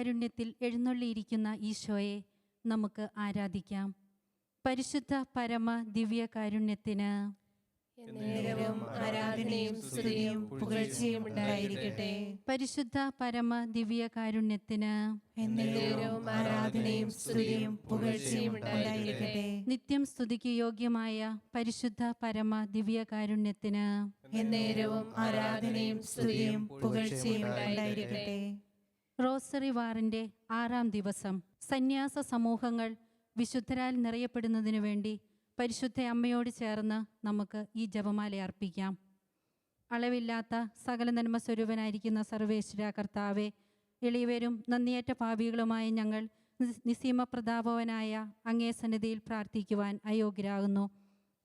ദിവ്യകാരുണ്യത്തിൽ എഴുന്നള്ളിയിരിക്കുന്ന ഈശോയെ നമുക്ക് ആരാധിക്കാം. പരിശുദ്ധ പരമ ദിവ്യ കാരുണ്യത്തിന് പരിശുദ്ധ പരമ ദിവ്യ കാരുണ്യത്തിന് നിത്യം സ്തുതിക്ക് യോഗ്യമായ പരിശുദ്ധ പരമ ദിവ്യകാരുണ്യത്തിന് എന്നേരവും ആരാധനയും സ്തുതിയും പുകഴ്ചയും ഉണ്ടായിരിക്കട്ടെ. റോസറി വാറിന്റെ ആറാം ദിവസം സന്യാസ സമൂഹങ്ങൾ വിശുദ്ധരാൽ നിറയപ്പെടുന്നതിനു വേണ്ടി പരിശുദ്ധ അമ്മയോട് ചേർന്ന് നമുക്ക് ഈ ജപമാല അർപ്പിക്കാം. അളവില്ലാത്ത സകല നന്മ സ്വരൂപനായിരിക്കുന്ന സർവേശ്വര കർത്താവെ എളിയവരും നന്ദിയേറ്റ ഭാവികളുമായ ഞങ്ങൾ നിസീമ പ്രതാപവനായ അങ്ങേ സന്നിധിയിൽ പ്രാർത്ഥിക്കുവാൻ അയോഗ്യരാകുന്നു.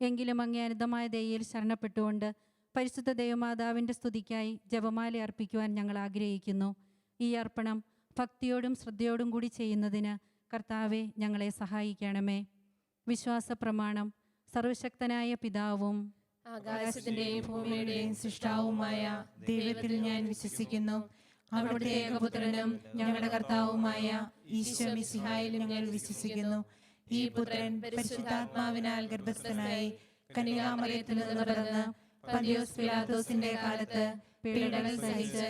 എങ്കിലും അങ്ങേ അനന്തമായ ദയയിൽ ശരണപ്പെട്ടുകൊണ്ട് പരിശുദ്ധ ദൈവമാതാവിന്റെ സ്തുതിക്കായി ജപമാല അർപ്പിക്കുവാൻ ഞങ്ങൾ ആഗ്രഹിക്കുന്നു. ഈ അർപ്പണം ഭക്തിയോടും ശ്രദ്ധയോടും കൂടി ചെയ്യുന്നതിന് കർത്താവെ ഞങ്ങളെ സഹായിക്കണമേ. വിശ്വാസ പ്രമാണം സർവശക്തനായ പിതാവും ആകാശത്തിന്റെയും ഭൂമിയുടെയും സൃഷ്ടാവുമായ ദൈവത്തിൽ ഞാൻ വിശ്വസിക്കുന്നു. അവിടുത്തെ ഏകപുത്രനും ഞങ്ങളുടെ കർത്താവുമായ ഈശോ മിശിഹായിൽ ഞങ്ങൾ വിശ്വസിക്കുന്നു. ഈ പുത്രൻ പരിശുദ്ധാത്മാവിനാൽ ഗർഭസ്ഥനായി കന്യാമറിയത്തിൽ നിന്ന് പിറന്ന് പിലാത്തോസിന്റെ കാലത്ത് പീഡകൾ സഹിച്ച്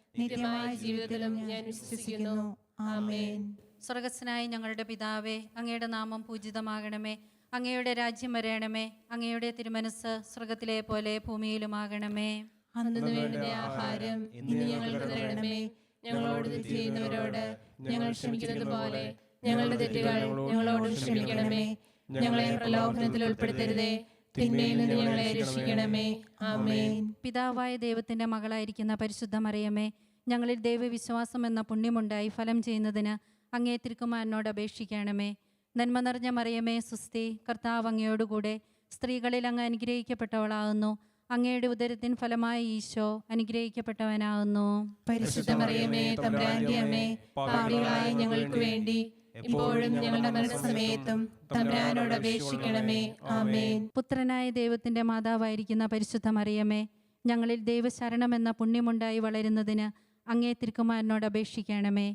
നിത്യമായ ജീവിതത്തിലും ഞാൻ വിശ്വസിക്കുന്നു. ആമേൻ. സ്വർഗസ്നായ ഞങ്ങളുടെ പിതാവേ അങ്ങയുടെ നാമം പൂജിതമാകണമേ. അങ്ങയുടെ രാജ്യം വരയണമേ അങ്ങയുടെ തിരുമനസ് സ്വർഗത്തിലെ പോലെ ഭൂമിയിലുമാകണമേ. അന്നു വേണ്ടുന്ന ആഹാരം ഇന്ന് ഞങ്ങൾക്ക് തരണമേ. ഞങ്ങളോട് ചെയ്യുന്നവരോട് ഞങ്ങൾ ക്ഷമിക്കുന്നത് പോലെ ഞങ്ങളുടെ തെറ്റുകൾ ഞങ്ങളോട് ക്ഷമിക്കണമേ. ഞങ്ങളെ പ്രലോഭനത്തിൽ ഉൾപ്പെടുത്തരുതേ. തിന്മയിൽ നിന്ന് ഞങ്ങളെ രക്ഷിക്കണമേ. ആമേൻ. പിതാവായ ദൈവത്തിന്റെ മകളായിരിക്കുന്ന പരിശുദ്ധ മറിയമേ ഞങ്ങളിൽ ദൈവവിശ്വാസം എന്ന പുണ്യമുണ്ടായി ഫലം ചെയ്യുന്നതിന് അങ്ങേ തിരുക്കുമാരനോട് അപേക്ഷിക്കണമേ. നന്മ നിറഞ്ഞ മറിയമേ സുസ്തി കർത്താവ് അങ്ങയോടുകൂടെ സ്ത്രീകളിൽ അങ്ങ് അനുഗ്രഹിക്കപ്പെട്ടവളാകുന്നു. അങ്ങയുടെ ഉദരത്തിൻ ഫലമായി ഈശോ അനുഗ്രഹിക്കപ്പെട്ടവനാകുന്നു. പരിശുദ്ധ മറിയമേ തമ്പുരാന്റെ അമ്മേ പാപികളായ ഞങ്ങൾക്ക് വേണ്ടി ഇപ്പോഴും ഞങ്ങളുടെ മരണസമയത്തും തമ്പുരാനോട് അപേക്ഷിക്കണമേ. ആമേൻ. പുത്രനായ ദൈവത്തിന്റെ മാതാവായിരിക്കുന്ന പരിശുദ്ധ മറിയമേ ഞങ്ങളിൽ ദൈവശരണം എന്ന പുണ്യമുണ്ടായി വളരുന്നതിന് അങ്ങേ തിരുക്കുമാരനോട് അപേക്ഷിക്കണമേ.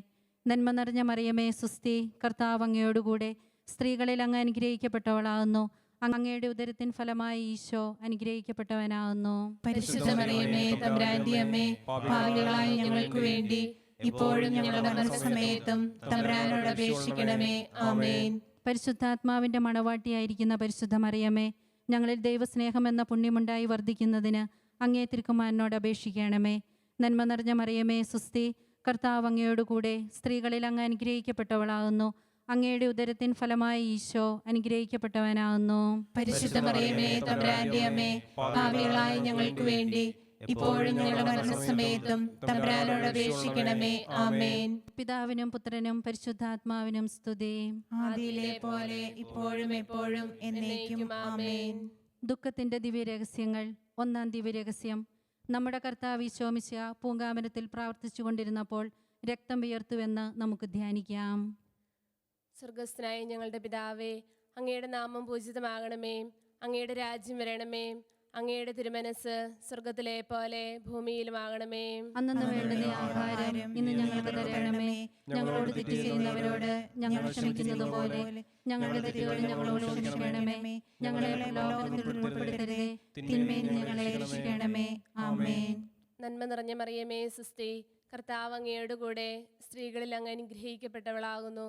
നന്മ നിറഞ്ഞ മറിയമേ സുസ്തി കർത്താവ് അങ്ങയോടുകൂടെ സ്ത്രീകളിൽ അങ്ങ് അനുഗ്രഹിക്കപ്പെട്ടവളാകുന്നു. അങ്ങയുടെ ഉദരത്തിൻ ഫലമായി ഈശോ അനുഗ്രഹിക്കപ്പെട്ടവനാകുന്നു. പരിശുദ്ധ മറിയമേ തമ്പുരാന്റെ അമ്മേ പാപികളായ ഞങ്ങൾക്ക് വേണ്ടി ഇപ്പോഴും ഞങ്ങളുടെ മരണസമയത്തും തമ്പുരാനോട് അപേക്ഷിക്കണമേ. ആമേൻ. പരിശുദ്ധാത്മാവിന്റെ മണവാട്ടിയായിരിക്കുന്ന പരിശുദ്ധ മറിയമേ ഞങ്ങളിൽ ദൈവസ്നേഹം എന്ന പുണ്യമുണ്ടായി വർദ്ധിക്കുന്നതിന് അങ്ങേ തിരുക്കുമാരനോട് അപേക്ഷിക്കണമേ. നന്മ നിറഞ്ഞ മറിയമേ സുസ്തി കർത്താവ് അങ്ങയോടുകൂടെ സ്ത്രീകളിൽ അങ്ങ് അനുഗ്രഹിക്കപ്പെട്ടവളാകുന്നു. അങ്ങയുടെ ഉദരത്തിൻ ഫലമായി ഈശോ അനുഗ്രഹിക്കപ്പെട്ടവനാകുന്നു. പരിശുദ്ധ മറിയമേ തമ്പുരാന്റെ അമ്മേ ഞങ്ങൾക്ക് വേണ്ടി ഇപ്പോഴും ഞങ്ങളുടെ മരണസമയത്തും തമ്പുരാനോട് അപേക്ഷിക്കണമേ. ആമേൻ. പിതാവിനും പുത്രനും പരിശുദ്ധാത്മാവിനും സ്തുതി. ആദിയിലെ പോലെ ഇപ്പോഴും എപ്പോഴും എന്നേക്കും ആമേൻ. ദുഃഖത്തിന്റെ ദിവ്യരഹസ്യങ്ങൾ ഒന്നാം ദിവ്യരഹസ്യം നമ്മുടെ കർത്താവ് ഈശോമിശ പൂങ്കാമനത്തിൽ പ്രാർത്ഥിച്ചു കൊണ്ടിരുന്നപ്പോൾ രക്തം വിയർത്തുവെന്ന് നമുക്ക് ധ്യാനിക്കാം. സ്വർഗസ്ഥനായ ഞങ്ങളുടെ പിതാവേ അങ്ങയുടെ നാമം പൂജിതമാകണമേ അങ്ങയുടെ രാജ്യം വരണമേ അങ്ങയുടെ തിരുമനസ് സ്വർഗത്തിലെ പോലെ ഭൂമിയിലുമാകണമേ. അന്നു വേണ്ടുന്ന ആഹാരം ഇന്ന് ഞങ്ങൾക്ക് തരണമേ. ഞങ്ങളോട് തെറ്റ് ചെയ്യുന്നവരോട് ഞങ്ങൾ ക്ഷമിക്കുന്നത് പോലെ ഞങ്ങളുടെ തെറ്റുകൾ ഞങ്ങളോട് ക്ഷമിക്കണമേ. ഞങ്ങളെ ലോകത്തിൽ ഉൾപ്പെടുത്തരുതേ. തിന്മയിൽ ഞങ്ങളെ രക്ഷിക്കണമേ. ആമേൻ. നന്മ നിറഞ്ഞ മറിയമേ സുസ്തി കർത്താവ് അങ്ങയോടുകൂടെ സ്ത്രീകളിൽ അങ്ങ് അനുഗ്രഹിക്കപ്പെട്ടവളാകുന്നു.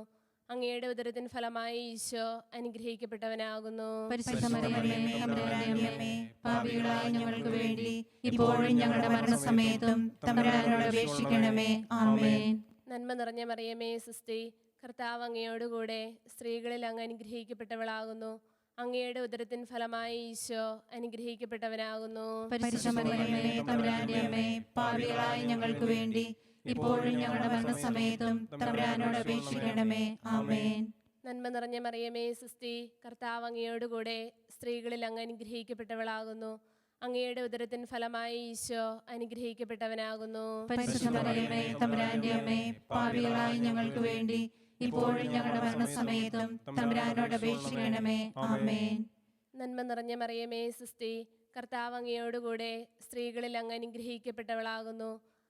അങ്ങയുടെ ഉദരത്തിന് ഫലമായി ഈശോ അനുഗ്രഹിക്കപ്പെട്ടവനാകുന്നു. പരിശുദ്ധ മറിയമേ തമ്പുരാന്റെ അമ്മേ പാപികളായ ഞങ്ങൾക്ക് വേണ്ടി ഇപ്പോഴും ഞങ്ങളുടെ മരണസമയത്തും തമ്പുരാനോട് അപേക്ഷിക്കണമേ. ആമേൻ. നന്മ നിറഞ്ഞ മറിയമേ സുസ്തി കർത്താവ് അങ്ങയോടുകൂടെ സ്ത്രീകളിൽ അങ്ങ് അനുഗ്രഹിക്കപ്പെട്ടവളാകുന്നു. അങ്ങയുടെ ഉദരത്തിൻ ഫലമായി ഈശോ അനുഗ്രഹിക്കപ്പെട്ടവനാകുന്നു. പരിശുദ്ധ മറിയമേ തമ്പുരാന്റെ അമ്മേ പാപികളായ ഞങ്ങൾക്ക് വേണ്ടി ഇപ്പോഴും ഞങ്ങളുടെ മരണസമയത്തും തമ്പുരാനോട് അപേക്ഷിക്കണമേ. ആമേൻ. നന്മ നിറഞ്ഞ മറിയമേ സിസ്റ്റി കർത്താവ് അങ്ങയോടുകൂടെ സ്ത്രീകളിൽ അങ്ങ് അനുഗ്രഹിക്കപ്പെട്ടവളാകുന്നു. അങ്ങയുടെ ഉദരത്തിൻ ഫലമായി ഈശോ അനുഗ്രഹിക്കപ്പെട്ടവനാകുന്നു. അമ്മേ ഞങ്ങൾക്ക് വേണ്ടി ഇപ്പോഴും ഞങ്ങളുടെ മരണസമയത്തും തമ്പുരാനോട് അപേക്ഷിക്കണമേ. ആമേൻ. നന്മ നിറഞ്ഞ മറിയമേ സിസ്റ്റി കർത്താവ് അങ്ങയോടുകൂടെ സ്ത്രീകളിൽ അങ്ങ് അനുഗ്രഹിക്കപ്പെട്ടവളാകുന്നു.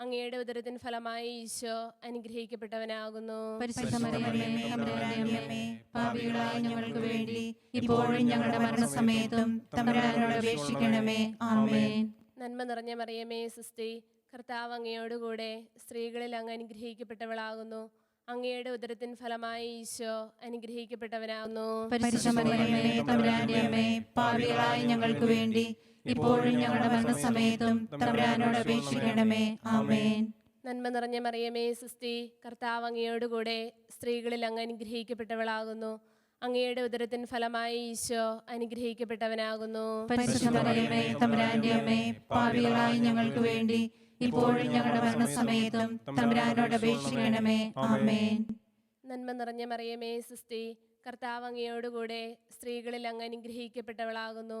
അങ്ങയുടെ ഉദരത്തിൻ ഫലമായി ഈശോ അനുഗ്രഹിക്കപ്പെട്ടവനാകുന്നു. പരിശുദ്ധ മറിയമേ തമ്പുരാന്റെ അമ്മേ പാപികളായ ഞങ്ങൾക്ക് വേണ്ടി ഇപ്പോഴും ഞങ്ങളുടെ മരണസമയത്തും തമ്പുരാനോട് അപേക്ഷിക്കണമേ. ആമേൻ. നന്മ നിറഞ്ഞ മറിയമേ സുസ്തി കർത്താവ് അങ്ങയോടുകൂടെ സ്ത്രീകളിൽ അങ്ങ് അനുഗ്രഹിക്കപ്പെട്ടവളാകുന്നു. അങ്ങയുടെ ഉദരത്തിൻ ഫലമായി ഈശോ അനുഗ്രഹിക്കപ്പെട്ടവനാകുന്നു. പരിശുദ്ധ മറിയമേ തമ്പുരാന്റെ അമ്മേ പാപികളായ ഞങ്ങൾക്ക് വേണ്ടി ഇപ്പോഴും ഞങ്ങളുടെ മരണസമയത്തും തമ്പുരാനോട് അപേക്ഷിക്കണമേ. ആമേൻ. നന്മ നിറഞ്ഞ മറിയമേ സിസ്റ്റി കർത്താവ് അങ്ങയോടുകൂടെ സ്ത്രീകളിൽ അങ്ങ് അനുഗ്രഹിക്കപ്പെട്ടവളാകുന്നു. അങ്ങയുടെ ഉദരത്തിൻ ഫലമായി ഈശോ അനുഗ്രഹിക്കപ്പെട്ടവനാകുന്നു. അമ്മേ ഞങ്ങൾക്ക് വേണ്ടി ഇപ്പോഴും ഞങ്ങളുടെ മരണസമയത്തും തമ്പുരാനോട് അപേക്ഷിക്കണമേ. ആമേൻ. നന്മ നിറഞ്ഞ മറിയമേ സിസ്റ്റി കർത്താവ് അങ്ങയോടുകൂടെ സ്ത്രീകളിൽ അങ്ങ് അനുഗ്രഹിക്കപ്പെട്ടവളാകുന്നു.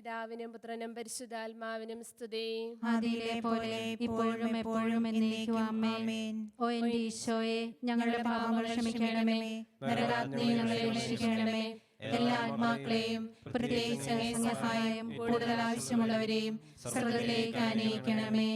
പിതാവിനും പുത്രനും പരിശുദ്ധാത്മാവിനും സ്തുതി. ആദിയിലെ പോലെ ഇപ്പോഴും എപ്പോഴും എന്നേക്കും ഓ എന്റെ ഈശോയെ ഞങ്ങളുടെ പാപങ്ങൾ ക്ഷമിക്കണമേ. നരകാഗ്നിയിൽ ഞങ്ങളെ രക്ഷിക്കണമേ. എല്ലാ ആത്മാക്കളെയും പ്രത്യേകിച്ച് സഹായം കൂടുതൽ ആവശ്യമുള്ളവരെയും സ്വർഗത്തിലേക്ക് അനയിക്കണമേ.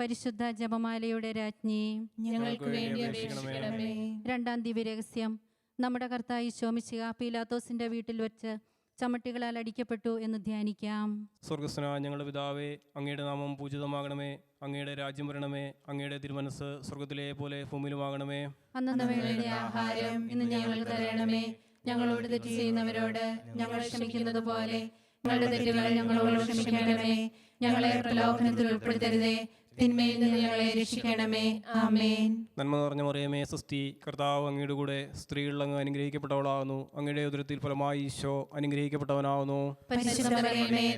പരിശുദ്ധ ജപമാലയുടെ രാജ്ഞി ഞങ്ങൾക്ക് വേണ്ടി അപേക്ഷിക്കണമേ. രണ്ടാം ദിവ്യരഹസ്യം. നമ്മുടെ കർത്തായി ശോമിശിക പീലാത്തോസിന്റെ വീട്ടിൽ വെച്ച് ചമ്മട്ടികളാൽ അടിക്കപ്പെട്ടു എന്ന് ധ്യാനിക്കാം. സ്വർഗസ്വന ഞങ്ങളുടെ പിതാവേ അങ്ങയുടെ നാമം പൂജിതമാകണമേ അങ്ങയുടെ രാജ്യം വരണമേ അങ്ങയുടെ തിരുമനസ് സ്വർഗത്തിലെ പോലെ ഭൂമിയിലുമാകണമേ. അന്നു വേണ്ട ആഹാരം ഇന്ന് ഞങ്ങൾക്ക് തരണമേ. ഞങ്ങളോട് തെറ്റ് ചെയ്യുന്നവരോട് ഞങ്ങൾ ക്ഷമിക്കുന്നത് പോലെ ഞങ്ങളുടെ തെറ്റുകൾ ഞങ്ങളോട് ക്ഷമിക്കണമേ ഞങ്ങളെ പ്രലോഭനത്തിൽ ഉൾപ്പെടുത്തരുതേ. തിന്മയിൽ നിന്ന് ഞങ്ങളെ രക്ഷിക്കണമേ. ആമേൻ. നന്മ നിറഞ്ഞ മറിയമേ സൃഷ്ടി കർത്താവ് അങ്ങയുടെ കൂടെ സ്ത്രീകളിൽ അങ്ങ് അനുഗ്രഹിക്കപ്പെട്ടവളാകുന്നു. അങ്ങയുടെ ഉദരത്തിൽ ഫലമായി ഈശോ അനുഗ്രഹിക്കപ്പെട്ടവനാകുന്നു.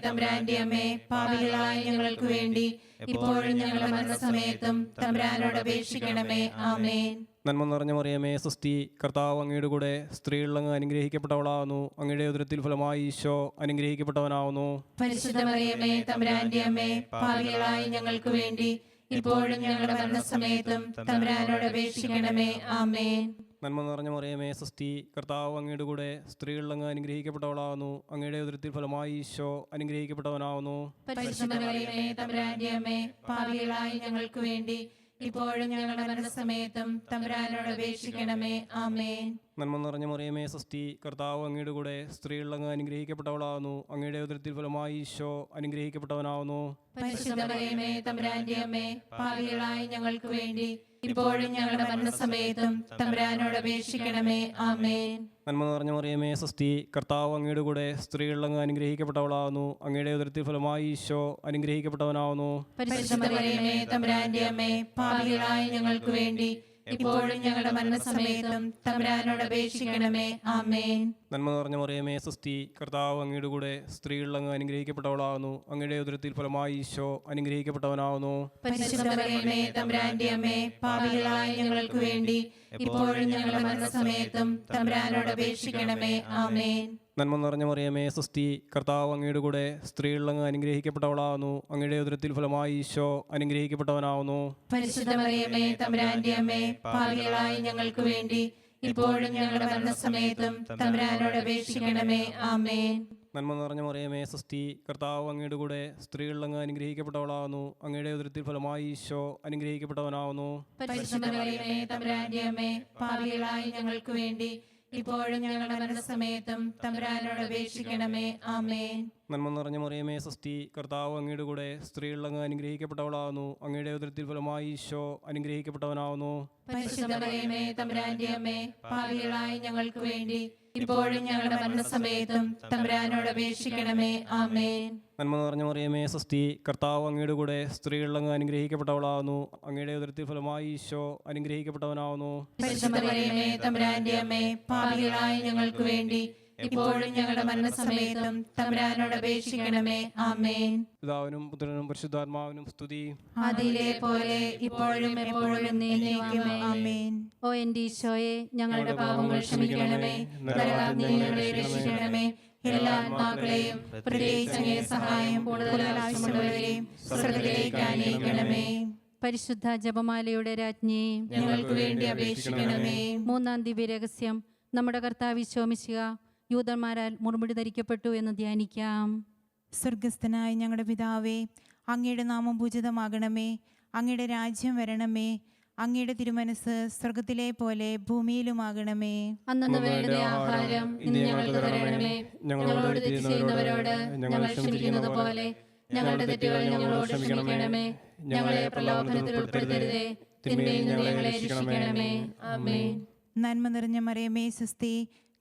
തമ്പുരാന്റെ അമ്മേ പാപികളായ ഞങ്ങൾക്ക് വേണ്ടി ഇപ്പോഴും ഞങ്ങളുടെ മരണസമയത്തും തമ്പ്രാനോട് അപേക്ഷിക്കണമേ. ആമേൻ. നന്മ നിറഞ്ഞ മറിയമേ സസ്തി കർത്താവ് അങ്ങയുടെ കൂടെ സ്ത്രീകളിൽ അങ്ങ് അനുഗ്രഹിക്കപ്പെട്ടവളാകുന്നു അങ്ങയുടെ ഉദരത്തിൽ ഫലമായി ഈശോ അനുഗ്രഹിക്കപ്പെട്ടവനാവുന്നു. പരിശുദ്ധ മറിയമേ തമ്പുരാന്റെ അമ്മേ പാപികളായ ഞങ്ങൾക്ക് വേണ്ടി ഇപ്പോഴും ഞങ്ങളുടെ മരണസമയത്തും തമ്പുരാനോട് അപേക്ഷിക്കണമേ. ആമേൻ. നന്മ നിറഞ്ഞ മറിയമേ സസ്തി കർത്താവ് അങ്ങയുടെ കൂടെ സ്ത്രീകളിൽ അങ്ങ് അനുഗ്രഹിക്കപ്പെട്ടവളാകുന്നു അങ്ങയുടെ ഉദരത്തിൽ ഫലമായി ഈശോ അനുഗ്രഹിക്കപ്പെട്ടവനാവുന്നു. പരിശുദ്ധ മറിയമേ തമ്പുരാന്റെ അമ്മേ പാപികളായ ഞങ്ങൾക്ക് വേണ്ടി ഇപ്പോഴും ഞങ്ങളുടെ മരണസമയത്തും തമ്പുരാനോട് അപേക്ഷിക്കണമേ. ആമേൻ. നന്മ നിറഞ്ഞ മറിയമേ സൃഷ്ടി കർത്താവ് അങ്ങയുടെ കൂടെ സ്ത്രീകളിൽ അങ്ങ് അനുഗ്രഹിക്കപ്പെട്ടവളാകുന്നു അങ്ങയുടെ ഉദരത്തിൽ ഫലമായി ഈശോ അനുഗ്രഹിക്കപ്പെട്ടവനാവുന്നു. പരിശുദ്ധ മറിയമേ തമ്പുരാന്റെ അമ്മേ പാപികളായ ഞങ്ങൾക്ക് വേണ്ടി ഇപ്പോഴും ഞങ്ങളുടെ മരണസമയത്തും തമ്പുരാനോട് അപേക്ഷിക്കണമേ. ആമേൻ. നന്മ നിറഞ്ഞ മറിയമേ സസ്തി കർത്താവ് അങ്ങയുടെ കൂടെ സ്ത്രീകളിൽ അങ്ങ് അനുഗ്രഹിക്കപ്പെട്ടവളാകുന്നു അങ്ങയുടെ ഉദരത്തിൽ ഫലമായി ഈശോ അനുഗ്രഹിക്കപ്പെട്ടവനാവുന്നു. പരിശുദ്ധ മറിയമേ തമ്പുരാന്റെ അമ്മേ പാപികളായ ഞങ്ങൾക്ക് വേണ്ടി ഇപ്പോഴും ഞങ്ങളുടെ മരണസമയത്തും തമ്പുരാനോട് അപേക്ഷിക്കണമേ. ആമേൻ. നന്മ നിറഞ്ഞ മറിയമേ സൃഷ്ടി കർത്താവ് അങ്ങയുടെ കൂടെ സ്ത്രീകളിൽ അങ്ങ് അനുഗ്രഹിക്കപ്പെട്ടവളാകുന്നു. അങ്ങയുടെ ഉദരത്തിൽ ഫലമായി ഈശോ അനുഗ്രഹിക്കപ്പെട്ടവനാകുന്നു. പരിശുദ്ധ മറിയമേ തമ്പുരാന്റെ അമ്മേ പാപികളായ ഞങ്ങൾക്ക് വേണ്ടി ഇപ്പോഴും ഞങ്ങളുടെ മരണസമയത്തും തമ്പുരാനോട് അപേക്ഷിക്കണമേ. ആമേൻ. നന്മ നിറഞ്ഞ മറിയമേ സ്വസ്തി കർത്താവ് അങ്ങയുടെ കൂടെ സ്ത്രീകളിൽ അങ്ങ് അനുഗ്രഹിക്കപ്പെട്ടവളാകുന്നു അങ്ങയുടെ ഉദരത്തിൽ ഫലമായി ഈശോ അനുഗ്രഹിക്കപ്പെട്ടവനാവുന്നു. പരിശുദ്ധ മറിയമേ തമ്പുരാന്റെ അമ്മേ പാപികളായ ഞങ്ങൾക്ക് വേണ്ടി ഇപ്പോഴും ഞങ്ങളുടെ മരണസമയത്തും തമ്പുരാനോട് അപേക്ഷിക്കണമേ. ആമേൻ. നന്മ നിറഞ്ഞ മറിയമേ സൃഷ്ടി കർത്താവ് അങ്ങയുടെ കൂടെ സ്ത്രീകളിൽ അങ്ങ് അനുഗ്രഹിക്കപ്പെട്ടവളാകുന്നു അങ്ങയുടെ ഉദരത്തിൽ ഫലമായി ഈശോ അനുഗ്രഹിക്കപ്പെട്ടവനാവുന്നു. ഞങ്ങൾക്ക് വേണ്ടി ഇപ്പോഴും ഞങ്ങളുടെ മരണസമയത്തും തമ്പുരാനോട് അപേക്ഷിക്കണമേ. ആമേൻ. നന്മ നിറഞ്ഞ മറിയമേ സൃഷ്ടി കർത്താവ് അങ്ങയുടെ കൂടെ സ്ത്രീകളിൽ അങ്ങ് അനുഗ്രഹിക്കപ്പെട്ടവളാകുന്നു അങ്ങയുടെ ഉദരത്തിൽ ഫലമായി ഈശോ അനുഗ്രഹിക്കപ്പെട്ടവനാവുന്നു. പരിശുദ്ധ മറിയമേ തമ്പുരാന്റെ അമ്മേ ഭാവികളായി ഞങ്ങൾക്ക് വേണ്ടി ഇപ്പോഴും ഞങ്ങളുടെ മരണസമയത്തും തമ്പുരാനോട് അപേക്ഷിക്കണമേ. ആമേൻ. നന്മ നിറഞ്ഞ മറിയമേ സുസ്തി കർത്താവ് അങ്ങയുടെ കൂടെ സ്ത്രീകളിൽ അങ്ങ് അനുഗ്രഹിക്കപ്പെട്ടവളാകുന്നു അങ്ങയുടെ ഉദരത്തിൽ ഫലമായി ഈശോ അനുഗ്രഹിക്കപ്പെട്ടവനാവുന്നു. തമ്പുരാന്റെ അമ്മേ പാപികളായ ഞങ്ങൾക്ക് വേണ്ടി ഇപ്പോഴും ഞങ്ങളുടെ മരണസമയത്തും തമ്പുരാനോട് അപേക്ഷിക്കണമേ. ആമേൻ. പിതാവിനും പുത്രനും പരിശുദ്ധാത്മാവിനും സ്തുതി. അതിലെ പോലെ ഇപ്പോഴും എപ്പോഴും എന്നേക്കും ആമേൻ. ഓ എന്റെ ഈശോയെ ഞങ്ങളുടെ പാപങ്ങൾ ക്ഷമിക്കണമേ. നരകാഗ്നിയിൽ ഞങ്ങളെ രക്ഷിക്കണമേ എല്ലാ ആത്മാക്കളെയും പ്രത്യേകിച്ച് അങ്ങേ സഹായം കൂടുതൽ ആവശ്യമുള്ളവരെയും സ്വർഗത്തിലേക്ക് ആനയിക്കണമേ പരിശുദ്ധ ജപമാലയുടെ രാജ്ഞി ഞങ്ങൾക്ക് വേണ്ടി അപേക്ഷിക്കണമേ. മൂന്നാം ദിവ്യ രഹസ്യം നമ്മുടെ കർത്താവ് ശോമിശിക യൂതന്മാരാൽ മുറുമുടി ധരിക്കപ്പെട്ടു എന്ന് ധ്യാനിക്കാം. സ്വർഗസ്ഥനായ ഞങ്ങളുടെ പിതാവേ അങ്ങയുടെ നാമം പൂജിതമാകണമേ അങ്ങയുടെ രാജ്യം വരണമേ അങ്ങയുടെ തിരുമനസ് സ്വർഗത്തിലെ പോലെ ഭൂമിയിലുമാകണമേ. അന്നു ആഹാരം ഇന്ന് ഞങ്ങൾക്ക് തരണമേ. ഞങ്ങളോട് തെറ്റ് ചെയ്യുന്നവരോട് ഞങ്ങൾ ക്ഷമിക്കുന്നത് പോലെ ഞങ്ങളുടെ തെറ്റുകൾ ഞങ്ങളോട് ക്ഷമിക്കണമേ. ഞങ്ങളെ പ്രലോഭനത്തിൽ ഉൾപ്പെടുത്തരുതേ. തിന്മയിൽ നിന്ന് ഞങ്ങളെ രക്ഷിക്കണമേ. നന്മ നിറഞ്ഞ മറിയമേ സുസ്തി.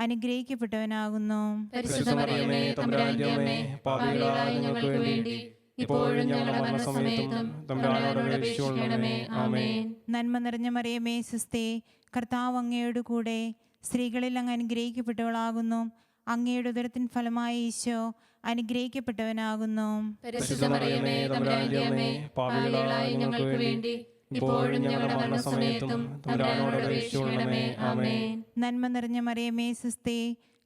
അനുഗ്രഹിക്കപ്പെട്ടവനാകുന്നു. ഇപ്പോഴും ഞങ്ങളുടെ മരണസമയത്തും തമ്പുരാനോട് അപേക്ഷിക്കണമേ. ആമേൻ. നന്മ നിറഞ്ഞ മറിയമേ സുസ്തേ കർത്താവ് അങ്ങയോട് കൂടെ സ്ത്രീകളിൽ അങ്ങ് അനുഗ്രഹിക്കപ്പെട്ടവളാകുന്നു. അങ്ങയുടെ ഉദരത്തിൻ ഫലമായ ഈശോ അനുഗ്രഹിക്കപ്പെട്ടവനാകുന്നു. ഞങ്ങൾക്ക് വേണ്ടി ഇപ്പോഴും ഞങ്ങളുടെ മരണസമയത്തും തമ്പുരാനോട് അപേക്ഷിക്കണമേ. ആമേൻ. നന്മ നിറഞ്ഞ മറിയമേ സുസ്തേ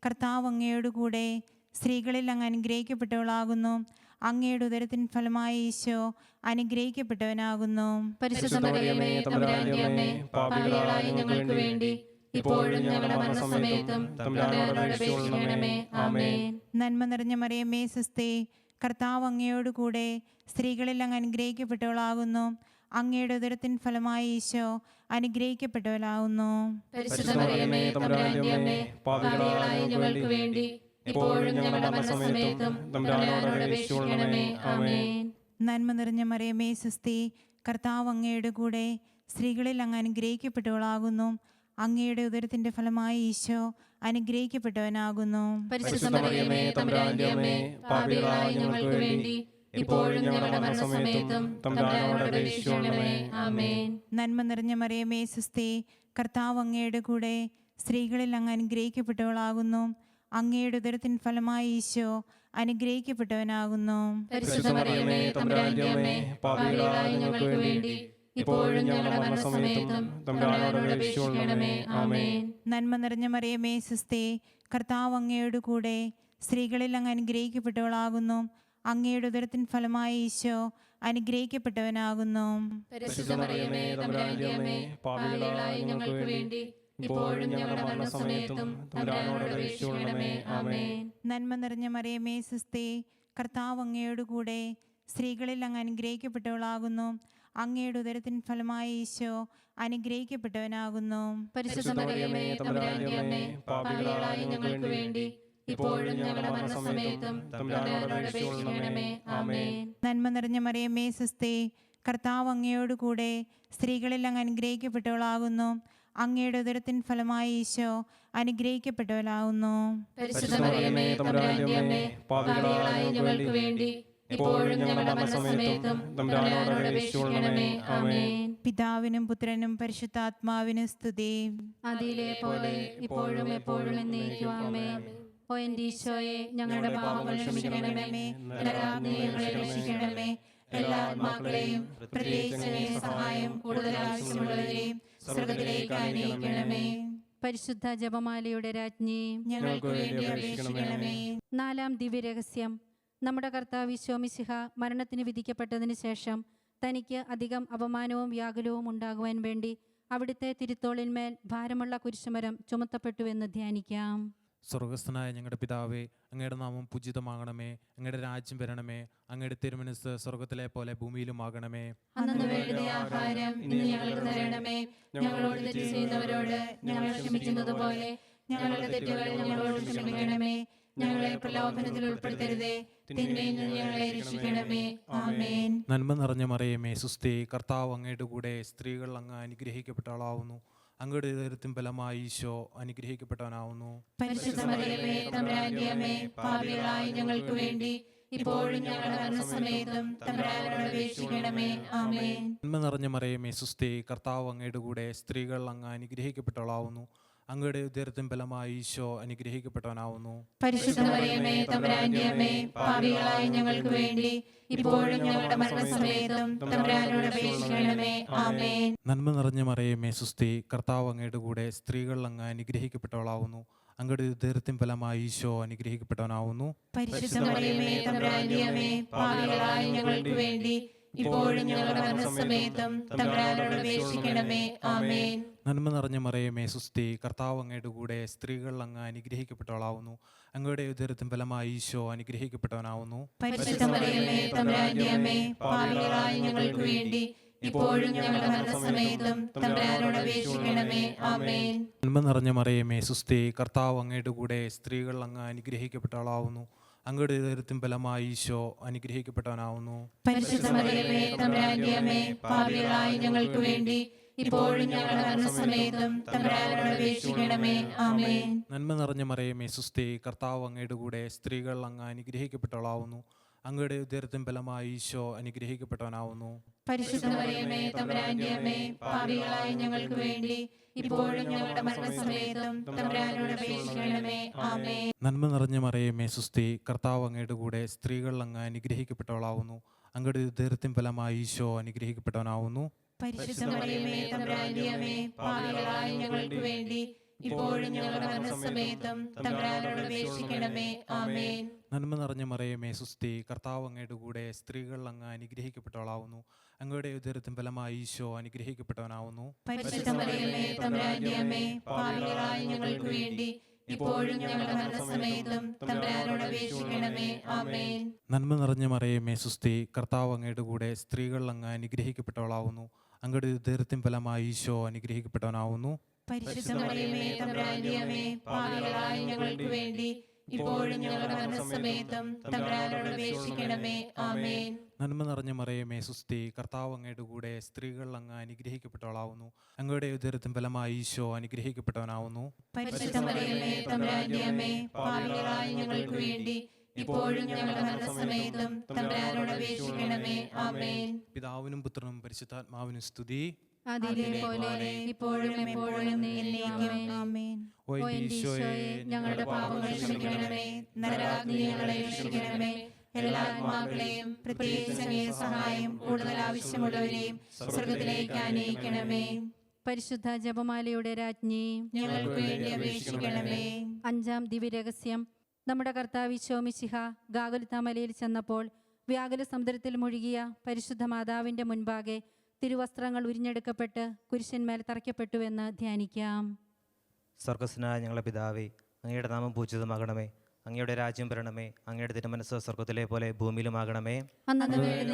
കർത്താവ് അങ്ങയോട് കൂടെ സ്ത്രീകളിൽ അങ്ങ് അനുഗ്രഹിക്കപ്പെട്ടവളാകുന്നു. അങ്ങയുടെ ഉദരത്തിൻ ഫലമായ ഈശോ അനുഗ്രഹിക്കപ്പെട്ടവനാകുന്നു. പരിശുദ്ധ മറിയമേ തമ്പുരാന്റെ അമ്മേ പാപികളായ ഞങ്ങൾക്ക് വേണ്ടി ഇപ്പോഴും ഞങ്ങളുടെ മരണസമയത്തും നന്മ നിറഞ്ഞ മറിയമേ സുസ്തേ കർത്താവ് അങ്ങയോട് കൂടെ സ്ത്രീകളിൽ അങ്ങ് അനുഗ്രഹിക്കപ്പെട്ടവളാകുന്നു. അങ്ങയുടെ ഉദരത്തിൻ ഫലമായി ഈശോ അനുഗ്രഹിക്കപ്പെട്ടവരാകുന്നു നന്മ നിറഞ്ഞ മറിയമേ സുസ്തി കർത്താവ് അങ്ങയുടെ കൂടെ സ്ത്രീകളിൽ അങ്ങ് അനുഗ്രഹിക്കപ്പെട്ടവളാകുന്നു. അങ്ങയുടെ ഉദരത്തിന്റെ ഫലമായി ഈശോ അനുഗ്രഹിക്കപ്പെട്ടവനാകുന്നു. പരിശുദ്ധ മറിയമേ തമ്പുരാന്റെ അമ്മേ പാപികളായ ഞങ്ങൾക്ക് വേണ്ടി ഇപ്പോഴും ഞങ്ങളുടെ മരണസമയത്തും നന്മ നിറഞ്ഞ മറിയമേ സുസ്തി. കർത്താവ് അങ്ങയുടെ കൂടെ സ്ത്രീകളിൽ അങ്ങ് അനുഗ്രഹിക്കപ്പെട്ടവളാകുന്നു. അങ്ങയുടെ ഉദരത്തിൻ ഫലമായി ഈശോ അനുഗ്രഹിക്കപ്പെട്ടവനാകുന്നു. നന്മ നിറഞ്ഞ മറിയമേ സുസ്തി. കർത്താവ് അങ്ങയുടെ കൂടെ സ്ത്രീകളിൽ അങ്ങ് അനുഗ്രഹിക്കപ്പെട്ടവളാകുന്നു. അങ്ങയുടെ ഉദരത്തിൻ ഫലമായി ഈശോ അനുഗ്രഹിക്കപ്പെട്ടവനാകുന്നു. ഞങ്ങൾക്ക് വേണ്ടി ഇപ്പോഴും ഞങ്ങളുടെ മരണസമയത്തും നന്മ നിറഞ്ഞ മറിയമേ സുസ്തി കർത്താവ് അങ്ങയോട് കൂടെ സ്ത്രീകളിൽ അങ്ങ് അനുഗ്രഹിക്കപ്പെട്ടവളാകുന്നു. അങ്ങയുടെ ഉദരത്തിൻ ഫലമായ ഈശോ അനുഗ്രഹിക്കപ്പെട്ടവനാകുന്നു. പരിശുദ്ധ ഞങ്ങൾക്ക് വേണ്ടി ഇപ്പോഴും ഞങ്ങളുടെ മരണസമയത്തും തമ്പുരാനോട് അപേക്ഷിക്കണമേ. ആമേൻ. നന്മ നിറഞ്ഞ മറിയമേ സുസ്തി കർത്താവ് അങ്ങയോടുകൂടെ സ്ത്രീകളിൽ അങ്ങ് അനുഗ്രഹിക്കപ്പെട്ടവളാകുന്നു. അങ്ങയുടെ ഉദരത്തിൻ ഫലമായി ഈശോ അനുഗ്രഹിക്കപ്പെട്ടവളാകുന്നു. പിതാവിനും പുത്രനും പരിശുദ്ധാത്മാവിനും സ്തുതി. അതിലെ പോലെ ഇപ്പോഴും എപ്പോഴും എന്നേക്കും. ആമേൻ. ഓ എന്റെ ഈശോയെ ഞങ്ങളുടെ പാപങ്ങൾ ക്ഷമിക്കണമേ നരകാഗ്നിയെ ഞങ്ങളെ രക്ഷിക്കണമേ. എല്ലാ ആത്മാക്കളെയും പ്രത്യേകിച്ച് സഹായം കൂടുതൽ ആവശ്യമുള്ളവരെയും സ്വർഗത്തിലേക്ക് അനയിക്കണമേ പരിശുദ്ധ ജപമാലയുടെ രാജ്ഞി ഞങ്ങൾക്ക് വേണ്ടി അപേക്ഷിക്കണമേ. നാലാം ദിവ്യരഹസ്യം. നമ്മുടെ കർത്താവ് വിശ്വമിശിഹ മരണത്തിന് വിധിക്കപ്പെട്ടതിന് ശേഷം തനിക്ക് അധികം അപമാനവും വ്യാകുലവും ഉണ്ടാകുവാൻ വേണ്ടി അവിടുത്തെ തിരുത്തോളിന്മേൽ ഭാരമുള്ള കുരിശുമരം ചുമത്തപ്പെട്ടുവെന്ന് ധ്യാനിക്കാം. സ്വർഗസ്ഥനായ ഞങ്ങളുടെ പിതാവേ അങ്ങയുടെ നാമം പൂജിതമാകണമേ അങ്ങയുടെ രാജ്യം വരണമേ അങ്ങയുടെ തിരുമനസ് സ്വർഗത്തിലെ പോലെ ഭൂമിയിലും ആകണമേ. ആഹാരം ഇന്ന് ഞങ്ങൾക്ക് തരണമേ. ഞങ്ങളോട് തെറ്റ് ചെയ്യുന്നവരോട് ഞങ്ങൾ ക്ഷമിക്കുന്നത് പോലെ ഞങ്ങളുടെ തെറ്റുകൾ ഞങ്ങളോട് ക്ഷമിക്കണമേ. ഞങ്ങളെ പ്രലോഭനത്തിൽ ഉൾപ്പെടുത്തരുതേ. തിന്മയിൽ ഞങ്ങളെ രക്ഷിക്കണമേ. ആമേൻ. നന്മ നിറഞ്ഞ മറിയമേ സുസ്ഥി കർത്താവ് അങ്ങയുടെ കൂടെ സ്ത്രീകൾ അങ്ങ് അനുഗ്രഹിക്കപ്പെട്ട ആളാവുന്നു. അങ്ങയുടെ ഹൃദയത്തിൻ ഫലമായി ഈശോ അനുഗ്രഹിക്കപ്പെട്ടവനാവുന്നു. പാപികളായി ഞങ്ങൾക്ക് വേണ്ടി ഇപ്പോഴും നിറഞ്ഞ മറിയമേ സുസ്ഥി കർത്താവ് അങ്ങയുടെ കൂടെ സ്ത്രീകൾ അങ്ങ് അനുഗ്രഹിക്കപ്പെട്ട ആളാവുന്നു അങ്ങയുടെ ഉദരത്തിൻ ഫലമായി ഈശോ അനുഗ്രഹിക്കപ്പെട്ടവനാവുന്നു. തമ്പുരാന്റെ അമ്മേ പാപികളായി ഞങ്ങൾക്ക് വേണ്ടി ഇപ്പോഴും ഞങ്ങളുടെ മരണസമയത്തും തമ്പുരാനോട് അപേക്ഷിക്കണമേ. ആമേൻ. നന്മ നിറഞ്ഞ മറിയമേ സുസ്ഥി കർത്താവ് അങ്ങയുടെ കൂടെ സ്ത്രീകൾ അങ്ങ് അനുഗ്രഹിക്കപ്പെട്ടവളാവുന്നു. അങ്ങയുടെ ഉദരത്തിൻ ഫലമായി ഈശോ അനുഗ്രഹിക്കപ്പെട്ടവനാവുന്നു. തമ്പുരാന്റെ അമ്മേ പാപികളായി ഞങ്ങൾക്ക് വേണ്ടി ഇപ്പോഴും ഞങ്ങളുടെ മരണസമയത്തും തമ്പുരാനോട് അപേക്ഷിക്കണമേ. ആമേൻ. നന്മ നിറഞ്ഞ മറിയമേ സുസ്ഥി കർത്താവ് അങ്ങയുടെ കൂടെ സ്ത്രീകൾ അങ്ങ് അനുഗ്രഹിക്കപ്പെട്ടവളാവുന്നു. അങ്ങയുടെ ഉദരത്തിൻ ഫലമായി ഈശോ അനുഗ്രഹിക്കപ്പെട്ടവനാവുന്നു. നന്മ നിറഞ്ഞ മറിയമേ സുസ്ഥി കർത്താവ് അങ്ങയുടെ കൂടെ സ്ത്രീകൾ അങ്ങ് അനുഗ്രഹിക്കപ്പെട്ടവളാവുന്നു. അങ്ങയുടെ ഉദരത്തിൻ ഫലമായി ഈശോ അനുഗ്രഹിക്കപ്പെട്ടവനാവുന്നു. ഞങ്ങൾക്ക് വേണ്ടി ഇപ്പോഴും ഞങ്ങളുടെ മരണസമയത്തും തമ്പുരാനോട് അപേക്ഷിക്കണമേ. ആമേൻ. നന്മ നിറഞ്ഞ മറിയമേ സുസ്ഥി കർത്താവ് അങ്ങയുടെ കൂടെ സ്ത്രീകൾ അങ്ങ് അനുഗ്രഹിക്കപ്പെട്ടവളാവുന്നു. അങ്ങയുടെ ഉദരത്തിൻ ഫലമായി ഈശോ അനുഗ്രഹിക്കപ്പെട്ടവനാവുന്നു. പരിശുദ്ധ മറിയമേ തമ്പുരാന്റെ അമ്മേ പാപികളായ ഞങ്ങൾക്ക് വേണ്ടി ഇപ്പോഴും ഞങ്ങളുടെ മരണസമയത്തും തമ്പുരാനോട് അപേക്ഷിക്കണമേ. ആമേൻ. നന്മ നിറഞ്ഞ മറിയമേ സുസ്ഥി കർത്താവ് അങ്ങയുടെ കൂടെ സ്ത്രീകൾ അങ്ങ് അനുഗ്രഹിക്കപ്പെട്ടവളാവുന്നു. അങ്ങയുടെ ഉദരത്തിൻ ഫലമായി ഈശോ അനുഗ്രഹിക്കപ്പെട്ടവനാവുന്നു. പാപികളായി ഞങ്ങൾക്ക് വേണ്ടി ഇപ്പോഴും ഞങ്ങളുടെ മരണസമയത്തും തമ്പുരാനോട് അപേക്ഷിക്കണമേ. ആമേൻ. നന്മ നിറഞ്ഞ മറിയമേ സുസ്ഥി കർത്താവ് അങ്ങയുടെ കൂടെ സ്ത്രീകൾ അങ്ങ് അനുഗ്രഹിക്കപ്പെട്ടവളാവുന്നു. അങ്ങയുടെ ഉദരത്തിൻ ഫലമായി ഈശോ അനുഗ്രഹിക്കപ്പെട്ടവനാവുന്നു. ഞങ്ങൾക്ക് വേണ്ടി ഇപ്പോഴും ഞങ്ങളുടെ മരണസമയത്തും തമ്പുരാനോട് അപേക്ഷിക്കണമേ. ആമേൻ. നന്മ നിറഞ്ഞ മറിയമേ സുസ്ഥി കർത്താവ് അങ്ങയുടെ കൂടെ സ്ത്രീകൾ അങ്ങ് അനുഗ്രഹിക്കപ്പെട്ടവളാവുന്നു. അങ്ങയുടെ ഉദരത്തിൻ ഫലമായി ഈശോ അനുഗ്രഹിക്കപ്പെട്ടവനാവുന്നു. ഞങ്ങൾക്ക് വേണ്ടി ഇപ്പോഴും ഞങ്ങളുടെ മരണസമയത്തും തമ്പുരാനോട് അപേക്ഷിക്കണമേ. ആമേൻ. നന്മ നിറഞ്ഞ മറിയമേ സുസ്ഥി കർത്താവ് അങ്ങയുടെ കൂടെ സ്ത്രീകൾ അങ്ങ് അനുഗ്രഹിക്കപ്പെട്ടവളാവുന്നു. അങ്ങയുടെ ഉദരത്തിൻ ഫലമായി ഈശോ അനുഗ്രഹിക്കപ്പെട്ടവനാവുന്നു. ഞങ്ങൾക്ക് വേണ്ടി ഇപ്പോഴും ഞങ്ങളുടെ മരണസമയത്തും തമ്പുരാനോട് അപേക്ഷിക്കണമേ. ആമേൻ. പിതാവിനും പുത്രനും പരിശുദ്ധാത്മാവിനും സ്തുതി. ഇപ്പോഴും എപ്പോഴും ആമേൻ. ഓ ഈശോയെ ഞങ്ങളുടെ പാപങ്ങൾ ക്ഷമിക്കണമേ. നരകാഗ്നി ഞങ്ങളെ രക്ഷിക്കണമേ. എല്ലാ ആത്മാക്കളെയും പ്രത്യേകിച്ച് സഹായം കൂടുതൽ ആവശ്യമുള്ളവരെയും സ്വർഗത്തിലേക്ക് അനയിക്കണമേ. പരിശുദ്ധ ജപമാലയുടെ രാജ്ഞി ഞങ്ങൾക്ക് വേണ്ടി അപേക്ഷിക്കണമേ. അഞ്ചാം ദിവ്യരഹസ്യം നമ്മുടെ കർത്താവ് ശോമിശിഹ ഗാഗുലിതാമലയിൽ ചെന്നപ്പോൾ വ്യാകുല സമുദ്രത്തിൽ മുഴുകിയ പരിശുദ്ധ മാതാവിന്റെ മുൻപാകെ തിരുവസ്ത്രങ്ങൾ ഉരിഞ്ഞെടുക്കപ്പെട്ട് കുരിശന്മേൽ തറയ്ക്കപ്പെട്ടുവെന്ന് ധ്യാനിക്കാം. സ്വർഗസ്നായ ഞങ്ങളുടെ പിതാവേ അങ്ങയുടെ നാമം പൂജിതമാകണമേ. അങ്ങയുടെ രാജ്യം വരണമേ. അങ്ങയുടെ തിരുമനസ് സ്വർഗത്തിലെ പോലെ ഭൂമിയിലുമാകണമേ.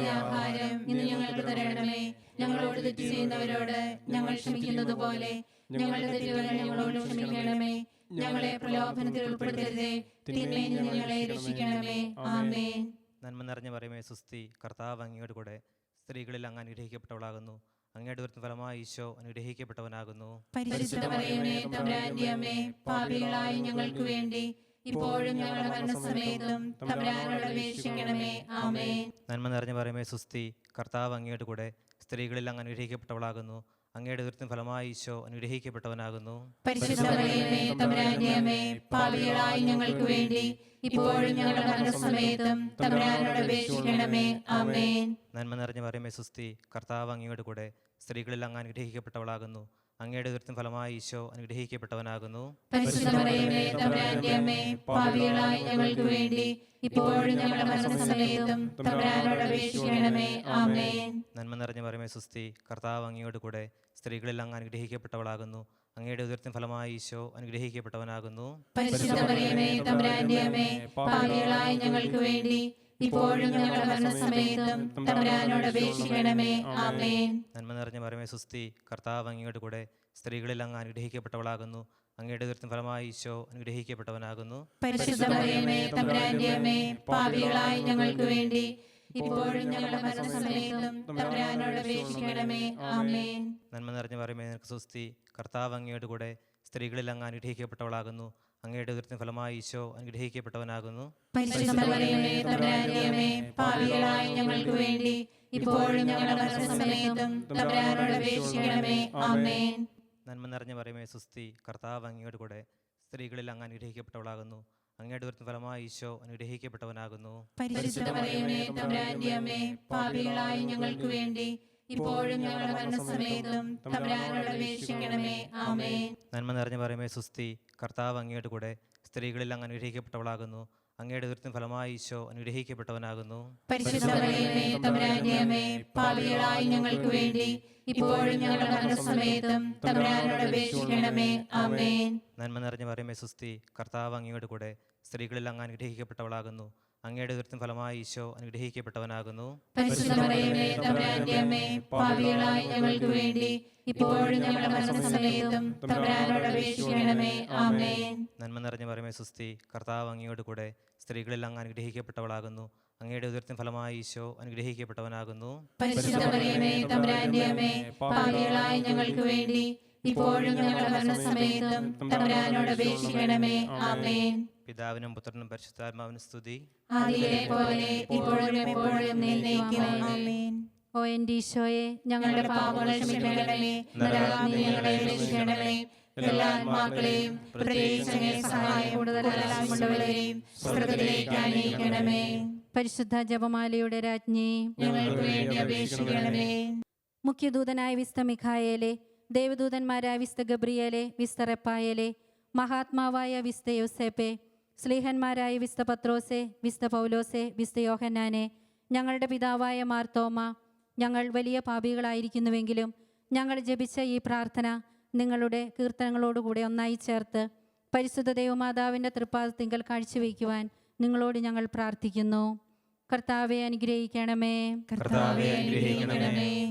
ആഹാരം ഇന്ന് ഞങ്ങൾക്ക് തരണമേ. ഞങ്ങളോട് തെറ്റ് ചെയ്യുന്നവരോട് ഞങ്ങൾ ക്ഷമിക്കുന്നത് പോലെ ഞങ്ങളുടെ തെറ്റുകൾ ഞങ്ങളോട് ക്ഷമിക്കണമേ. ഞങ്ങളെ പ്രലോഭനത്തിൽ ഉൾപ്പെടുത്തരുതേ. തിന്മയിൽ ഞങ്ങളെ രക്ഷിക്കണമേ. ആമേൻ. നന്മ നിറഞ്ഞ പറയുമേ സുസ്തി കർത്താവ് അങ്ങയുടെ കൂടെ സ്ത്രീകളിൽ അങ്ങ് അനുഗ്രഹിക്കപ്പെട്ടവളാകുന്നു. അങ്ങയുടെ ഒരു ഫലമായി ഈശോ അനുഗ്രഹിക്കപ്പെട്ടവനാകുന്നു. പാപികളായി ഞങ്ങൾക്ക് വേണ്ടി ഇപ്പോഴും ഞങ്ങളുടെ മരണസമയത്തും തമ്പുരാനോട് അപേക്ഷിക്കണമേ. ആമേൻ. നന്മ നിറഞ്ഞ പറയുമേ സുസ്തി കർത്താവ് അങ്ങയുടെ കൂടെ സ്ത്രീകളിൽ അങ്ങ് അനുഗ്രഹിക്കപ്പെട്ടവളാകുന്നു. അങ്ങയുടെ ദുരിതം ഫലമായി ഈശോ അനുഗ്രഹിക്കപ്പെട്ടവനാകുന്നു. പാപികളായി ഞങ്ങൾക്ക് വേണ്ടി ഇപ്പോഴും ഞങ്ങളുടെ മരണസമയത്തും തമ്പുരാനോട് അപേക്ഷിക്കണമേ. ആമേൻ. നന്മ നിറഞ്ഞ പറയുമേ സുസ്തി കർത്താവ് അങ്ങയുടെ കൂടെ സ്ത്രീകളിൽ അങ്ങ് അനുഗ്രഹിക്കപ്പെട്ടവളാകുന്നു. അങ്ങയുടെ ദുരിതം ഫലമായി ഈശോ അനുഗ്രഹിക്കപ്പെട്ടവനാകുന്നു. ഞങ്ങൾക്ക് വേണ്ടി ഇപ്പോഴും നന്മ നിറഞ്ഞ പറയുമേ സുസ്തി കർത്താവ് അങ്ങയോട് കൂടെ സ്ത്രീകളിൽ അങ്ങ് അനുഗ്രഹിക്കപ്പെട്ടവളാകുന്നു. അങ്ങയുടെ ഉദരത്തിൻ ഫലമായി ഈശോ അനുഗ്രഹിക്കപ്പെട്ടവനാകുന്നു. ഞങ്ങൾക്ക് വേണ്ടി ഇപ്പോഴും ഞങ്ങളുടെ മരണസമയത്തും തമ്പുരാനോട് അപേക്ഷിക്കണമേ. ആമേൻ. നന്മ നിറഞ്ഞ പറയുമേ സുസ്തി കർത്താവ് അങ്ങയുടെ കൂടെ സ്ത്രീകളിൽ അങ്ങ് അനുഗ്രഹിക്കപ്പെട്ടവളാകുന്നു. അങ്ങയുടെ ഉദരത്തിൻ ഫലമായി ഈശോ അനുഗ്രഹിക്കപ്പെട്ടവനാകുന്നു. പാപികളായി ഞങ്ങൾക്ക് വേണ്ടി ഇപ്പോഴും ഞങ്ങളുടെ മരണസമയത്തും തമ്പുരാനോട് അപേക്ഷിക്കണമേ. ആമേൻ. നന്മ നിറഞ്ഞ പറയുമേ നിനക്ക് സുസ്തി കർത്താവ് അങ്ങയുടെ കൂടെ സ്ത്രീകളിൽ അങ്ങ് അനുഗ്രഹിക്കപ്പെട്ടവളാകുന്നു. അങ്ങയുടെ ഉദരത്തിന് ഫലമായി ഈശോ അനുഗ്രഹിക്കപ്പെട്ടവനാകുന്നു. ഞങ്ങൾക്ക് വേണ്ടി ഇപ്പോഴും നന്മ നിറഞ്ഞ പറയുമേ സുസ്തി കർത്താവ് അങ്ങയുടെ കൂടെ സ്ത്രീകളിൽ അങ്ങ് അനുഗ്രഹിക്കപ്പെട്ടവളാകുന്നു. അങ്ങയുടെ ഉയർത്തിന് ഫലമായി ഈശോ അനുഗ്രഹിക്കപ്പെട്ടവനാകുന്നു. ഞങ്ങൾക്ക് വേണ്ടി ഇപ്പോഴും ഞങ്ങളുടെ മരണസമയത്തും നന്മ നിറഞ്ഞ പറയുമേ സുസ്തി കർത്താവ് അങ്ങയുടെ കൂടെ സ്ത്രീകളിൽ അങ്ങ് അനുഗ്രഹിക്കപ്പെട്ടവളാകുന്നു. അങ്ങയുടെ ഉദരത്തിൻ ഫലമായി ഈശോ അനുഗ്രഹിക്കപ്പെട്ടവനാകുന്നു. പാപികളായി ഞങ്ങൾക്ക് വേണ്ടി ഇപ്പോഴും ഞങ്ങളുടെ നന്മ നിറഞ്ഞ പറയുമേ സുസ്തി കർത്താവ് അങ്ങയുടെ കൂടെ സ്ത്രീകളിൽ അങ്ങ് അനുഗ്രഹിക്കപ്പെട്ടവളാകുന്നു. അങ്ങയുടെ ദുരിതം ഫലമായി ഈശോ അനുഗ്രഹിക്കപ്പെട്ടവനാകുന്നു. ഞങ്ങൾക്ക് വേണ്ടി ഇപ്പോഴും നന്മ നിറഞ്ഞ പറയുമേ സുസ്തി കർത്താവ് അങ്ങയോട് കൂടെ സ്ത്രീകളിൽ അങ്ങ് അനുഗ്രഹിക്കപ്പെട്ടവളാകുന്നു. അങ്ങയുടെ ഉദരത്തിന് ഫലമായി ഈശോ അനുഗ്രഹിക്കപ്പെട്ടവനാകുന്നു. ഞങ്ങൾക്ക് വേണ്ടി ഇപ്പോഴും ഞങ്ങളുടെ മരണസമയത്തും തമ്പുരാനോട് അപേക്ഷിക്കണമേ. ആമേൻ. പിതാവിനും പുത്രനും പരിശുദ്ധാത്മാവിനും സ്തുതി. ആദിയിലെ പോലെ ഇപ്പോഴും എപ്പോഴും എന്നേക്കും ആമേൻ. ഓ എന്റെ ഈശോയെ ഞങ്ങളുടെ പാപങ്ങൾ ക്ഷമിക്കണമേ. ഞങ്ങളെ രക്ഷിക്കണമേ. എല്ലാ ആത്മാക്കളെയും പ്രത്യേകിച്ച് സഹായം കൂടുതൽ ആവശ്യമുള്ളവരെയും സ്വർഗത്തിലേക്ക് അനയിക്കണമേ പരിശുദ്ധ ജപമാലയുടെ രാജ്ഞി ഞങ്ങൾക്ക് വേണ്ടി അപേക്ഷിക്കണമേ. മുഖ്യദൂതനായ വിസ്ത മിഖായേലെ ദേവദൂതന്മാരായ വിസ്ത ഗബ്രിയേലെ വിസ്ത റെപ്പായേലെ മഹാത്മാവായ വിസ്ത യോസേപ്പെ സ്ലീഹന്മാരായ വിസ്ത പത്രോസെ വിസ്ത പൗലോസെ വിസ്ത യോഹന്നാനെ ഞങ്ങളുടെ പിതാവായ മാർത്തോമ ഞങ്ങൾ വലിയ പാപികളായിരിക്കുന്നുവെങ്കിലും ഞങ്ങൾ ജപിച്ച ഈ പ്രാർത്ഥന നിങ്ങളുടെ കീർത്തനങ്ങളോടുകൂടെ ഒന്നായി ചേർത്ത് പരിശുദ്ധ ദൈവമാതാവിന്റെ തൃപ്പാദത്തിങ്കൽ കാഴ്ചവെക്കുവാൻ നിങ്ങളോട് ഞങ്ങൾ പ്രാർത്ഥിക്കുന്നു. കർത്താവെ അനുഗ്രഹിക്കണമേ. കർത്താവെ അനുഗ്രഹിക്കണമേ.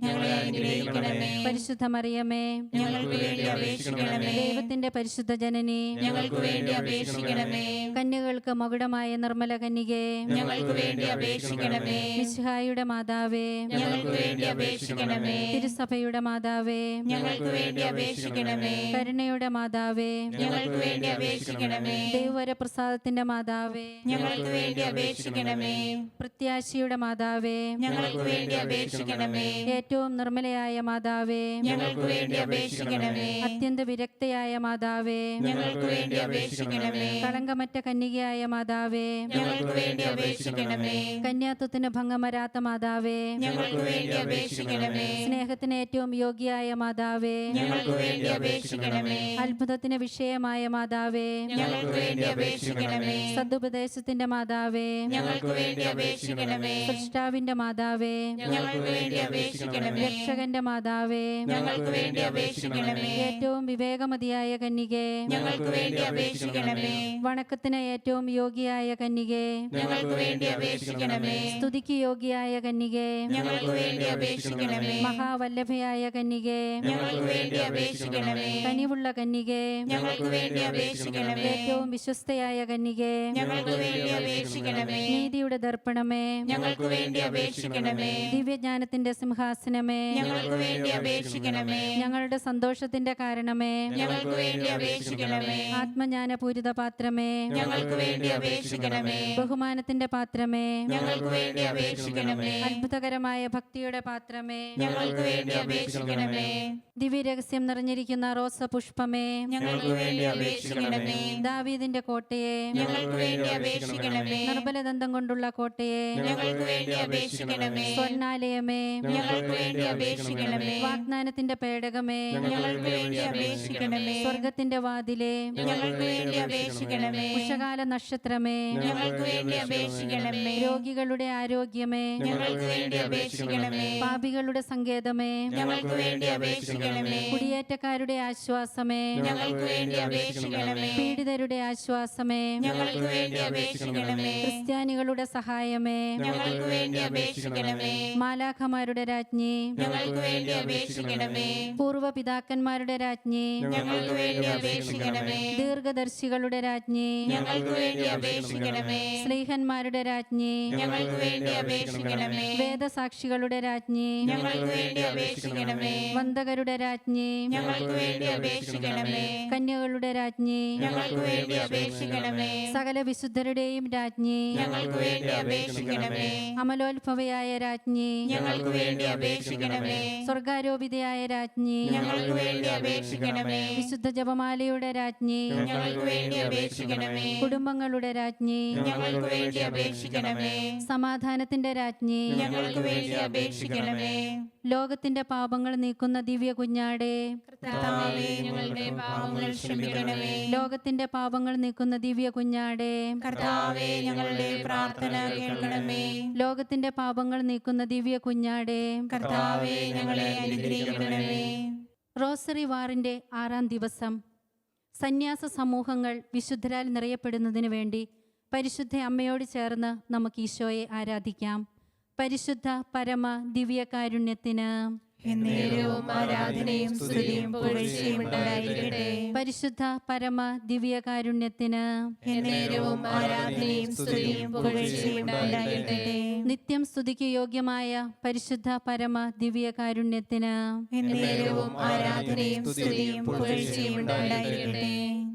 ഞങ്ങളെ അനുഗ്രഹിക്കണമേ. പരിശുദ്ധ മറിയമേ ഞങ്ങൾക്ക് വേണ്ടി അപേക്ഷിക്കണമേ. ദൈവത്തിന്റെ പരിശുദ്ധ ജനനി. ഞങ്ങൾക്ക് വേണ്ടി അപേക്ഷിക്കണമേ. കന്യകൾക്ക് മകുടമായ നിർമ്മല കന്യകെ. ഞങ്ങൾക്ക് വേണ്ടി അപേക്ഷിക്കണമേ. മിശിഹായുടെ മാതാവേ. ഞങ്ങൾക്ക് വേണ്ടി അപേക്ഷിക്കണമേ. തിരുസഭയുടെ മാതാവേ. ഞങ്ങൾക്ക് വേണ്ടി അപേക്ഷിക്കണമേ. കരുണയുടെ മാതാവേ. ഞങ്ങൾക്ക് വേണ്ടി അപേക്ഷിക്കണമേ. ദൈവവര പ്രസാദത്തിന്റെ മാതാവേ. ഞങ്ങൾക്ക് വേണ്ടി അപേക്ഷിക്കണമേ. പ്രത്യാശിയുടെ മാതാവേ. ഞങ്ങൾക്ക് വേണ്ടി അപേക്ഷിക്കണമേ. ഏറ്റവും നിർമ്മലയായ മാതാവേ ഞങ്ങൾക്ക് വേണ്ടി അപേക്ഷിക്കണമേ. അത്യന്ത വിരക്തയായ മാതാവേ ഞങ്ങൾക്ക് വേണ്ടി അപേക്ഷിക്കണമേ. കളങ്കമറ്റ കന്യകയായ മാതാവേ ഞങ്ങൾക്ക് വേണ്ടി അപേക്ഷിക്കണമേ. കന്യാത്വത്തിന് ഭംഗം വരാത്ത മാതാവേ ഞങ്ങൾക്ക് വേണ്ടി അപേക്ഷിക്കണമേ. സ്നേഹത്തിന് ഏറ്റവും യോഗ്യയായ മാതാവേ ഞങ്ങൾക്ക് വേണ്ടി അപേക്ഷിക്കണമേ. അത്ഭുതത്തിന് വിഷയമായ മാതാവേ ഞങ്ങൾക്ക് വേണ്ടി അപേക്ഷിക്കണമേ. സദുപദേശത്തിന്റെ മാതാവേ ഞങ്ങൾക്ക് വേണ്ടി അപേക്ഷിക്കണമേ. സൃഷ്ടാവിന്റെ മാതാവേ ഞങ്ങൾക്ക് വേണ്ടി അപേക്ഷിക്കണമേ. രക്ഷകന്റെ മാതാവേ ഞങ്ങൾക്ക് വേണ്ടി അപേക്ഷിക്കണമേ ഏറ്റവും വിവേകമതിയായ കന്യകേ ഞങ്ങൾക്ക് വേണ്ടി അപേക്ഷിക്കണമേ വണക്കത്തിന് ഏറ്റവും യോഗ്യയായ കന്യകേ ഞങ്ങൾക്ക് വേണ്ടി അപേക്ഷിക്കണമേ സ്തുതിക്ക് യോഗ്യയായ കന്യകേ ഞങ്ങൾക്ക് വേണ്ടി അപേക്ഷിക്കണമേ മഹാവല്ലഭയായ കന്യകേ ഞങ്ങൾക്ക് വേണ്ടി അപേക്ഷിക്കണമേ കനിവുള്ള കന്യകേ ഞങ്ങൾക്ക് വേണ്ടി അപേക്ഷിക്കണമേ ഏറ്റവും വിശ്വസ്തയായ കന്യകേ ഞങ്ങൾക്ക് വേണ്ടി അപേക്ഷിക്കണമേ നീതിയുടെ ദർപ്പണമേ ഞങ്ങൾക്ക് വേണ്ടി അപേക്ഷിക്കണമേ ദിവ്യജ്ഞാനത്തിന്റെ സിംഹാസനമേ ഞങ്ങൾക്ക് വേണ്ടി അപേക്ഷിക്കണമേ. ഞങ്ങളുടെ സന്തോഷത്തിന്റെ കാരണമേ. ഞങ്ങൾക്ക് വേണ്ടി അപേക്ഷിക്കണമേ. ആത്മജ്ഞാനപൂരിത പാത്രമേ. ഞങ്ങൾക്ക് വേണ്ടി അപേക്ഷിക്കണമേ. ബഹുമാനത്തിന്റെ പാത്രമേ. ഞങ്ങൾക്ക് വേണ്ടി അപേക്ഷിക്കണമേ. അത്ഭുതകരമായ ഭക്തിയുടെ പാത്രമേ. ഞങ്ങൾക്ക് വേണ്ടി അപേക്ഷിക്കണമേ. ദിവ്യരഹസ്യം നിറഞ്ഞിരിക്കുന്ന റോസ പുഷ്പമേ. ഞങ്ങൾക്ക് വേണ്ടി അപേക്ഷിക്കണമേ. ദാവീദിന്റെ കോട്ടയെ. ഞങ്ങൾക്ക് വേണ്ടി അപേക്ഷിക്കണമേ. നിർബലദന്തം കൊണ്ടുള്ള കോട്ടയെ. ഞങ്ങൾക്ക് വേണ്ടി അപേക്ഷിക്കണമേ. സ്വർണാലയമേ ഞങ്ങൾക്ക് വേണ്ടി അപേക്ഷിക്കണമേ. വാഗ്ദാനത്തിന്റെ പേടകമേ ഞങ്ങൾക്ക് വേണ്ടി അപേക്ഷിക്കണമേ. സ്വർഗത്തിന്റെ വാതിലെ ഞങ്ങൾക്ക് വേണ്ടി അപേക്ഷിക്കണമേ. ഉഷകാല നക്ഷത്രമേ ഞങ്ങൾക്ക് വേണ്ടി അപേക്ഷിക്കണമേ. രോഗികളുടെ ആരോഗ്യമേ ഞങ്ങൾക്ക് വേണ്ടി അപേക്ഷിക്കണമേ. പാപികളുടെ സങ്കേതമേ ഞങ്ങൾക്ക് വേണ്ടി അപേക്ഷിക്കണമേ. കുടിയേറ്റക്കാരുടെ ആശ്വാസമേ ഞങ്ങൾക്ക് വേണ്ടി അപേക്ഷിക്കണമേ. പീഡിതരുടെ ആശ്വാസമേ ഞങ്ങൾക്ക് വേണ്ടി അപേക്ഷിക്കണമേ. ക്രിസ്ത്യാനികളുടെ സഹായമേ ഞങ്ങൾക്ക് വേണ്ടി അപേക്ഷിക്കണമേ. മാലാഖമാരുടെ രാജ്ഞി ഞങ്ങൾക്ക് വേണ്ടി അപേക്ഷിക്കണമേ. പൂർവപിതാക്കന്മാരുടെ രാജ്ഞി. ഞങ്ങൾക്ക് വേണ്ടി അപേക്ഷിക്കണമേ. ദീർഘദർശികളുടെ രാജ്ഞി. ഞങ്ങൾക്ക് വേണ്ടി അപേക്ഷിക്കണമേ. സ്നേഹന്മാരുടെ രാജ്ഞി. ഞങ്ങൾക്ക് വേണ്ടി അപേക്ഷിക്കണമേ. വേദസാക്ഷികളുടെ രാജ്ഞി. ഞങ്ങൾക്ക് വേണ്ടി അപേക്ഷിക്കണമേ. വന്ദകരുടെ രാജ്ഞി. ഞങ്ങൾക്ക് വേണ്ടി അപേക്ഷിക്കണമേ. കന്യകളുടെ രാജ്ഞി. ഞങ്ങൾക്ക് വേണ്ടി അപേക്ഷിക്കണമേ. സകല വിശുദ്ധരുടെയും രാജ്ഞി. ഞങ്ങൾക്ക് വേണ്ടി അപേക്ഷിക്കണമേ. അമലോത്ഭവയായ രാജ്ഞി. ഞങ്ങൾക്ക് വേണ്ടി അപേക്ഷിക്കണമേ സ്വർഗാരോപിതയായ രാജ്ഞി ഞങ്ങൾക്ക് വേണ്ടി അപേക്ഷിക്കണമേ. വിശുദ്ധ ജപമാലയുടെ രാജ്ഞി ഞങ്ങൾക്ക് വേണ്ടി അപേക്ഷിക്കണമേ. കുടുംബങ്ങളുടെ രാജ്ഞി ഞങ്ങൾക്ക് വേണ്ടി അപേക്ഷിക്കണമേ. സമാധാനത്തിന്റെ രാജ്ഞി ഞങ്ങൾക്ക് വേണ്ടി അപേക്ഷിക്കണമേ. ലോകത്തിന്റെ പാപങ്ങൾ നീക്കുന്ന ദിവ്യ കുഞ്ഞാടെ. കർത്താവേ ഞങ്ങളുടെ പാപങ്ങൾ ക്ഷമിക്കണമേ. ലോകത്തിന്റെ പാപങ്ങൾ നീക്കുന്ന ദിവ്യ കുഞ്ഞാടെ. കർത്താവേ ഞങ്ങളുടെ പ്രാർത്ഥന കേൾക്കണമേ. ലോകത്തിന്റെ പാപങ്ങൾ നീക്കുന്ന ദിവ്യ കുഞ്ഞാടേ. കർത്താവേ ഞങ്ങളെ അനുഗ്രഹിക്കണമേ. റോസറി വാറിന്റെ ആറാം ദിവസം സന്യാസ സമൂഹങ്ങൾ വിശുദ്ധരാൽ നിറയപ്പെടുന്നതിന് വേണ്ടി പരിശുദ്ധ അമ്മയോട് ചേർന്ന് നമുക്ക് ഈശോയെ ആരാധിക്കാം. പരിശുദ്ധ പരമ ദിവ്യകാരുണ്യത്തിന് എന്നേരവും ആരാധനയും സ്തുതിയും പുകഴ്ചയും ഉണ്ടായിരിക്കട്ടെ. പരിശുദ്ധ പരമ ദിവ്യകാരുണ്യത്തിന് എന്നേരവും ആരാധനയും സ്തുതിയും പുകഴ്ചയും ഉണ്ടായിരിക്കട്ടെ. നിത്യം സ്തുതിക്ക് യോഗ്യമായ പരിശുദ്ധ പരമ ദിവ്യകാരുണ്യത്തിന് എന്നേരവും ആരാധനയും സ്തുതിയും പുകഴ്ചയും ഉണ്ടായിരിക്കട്ടെ.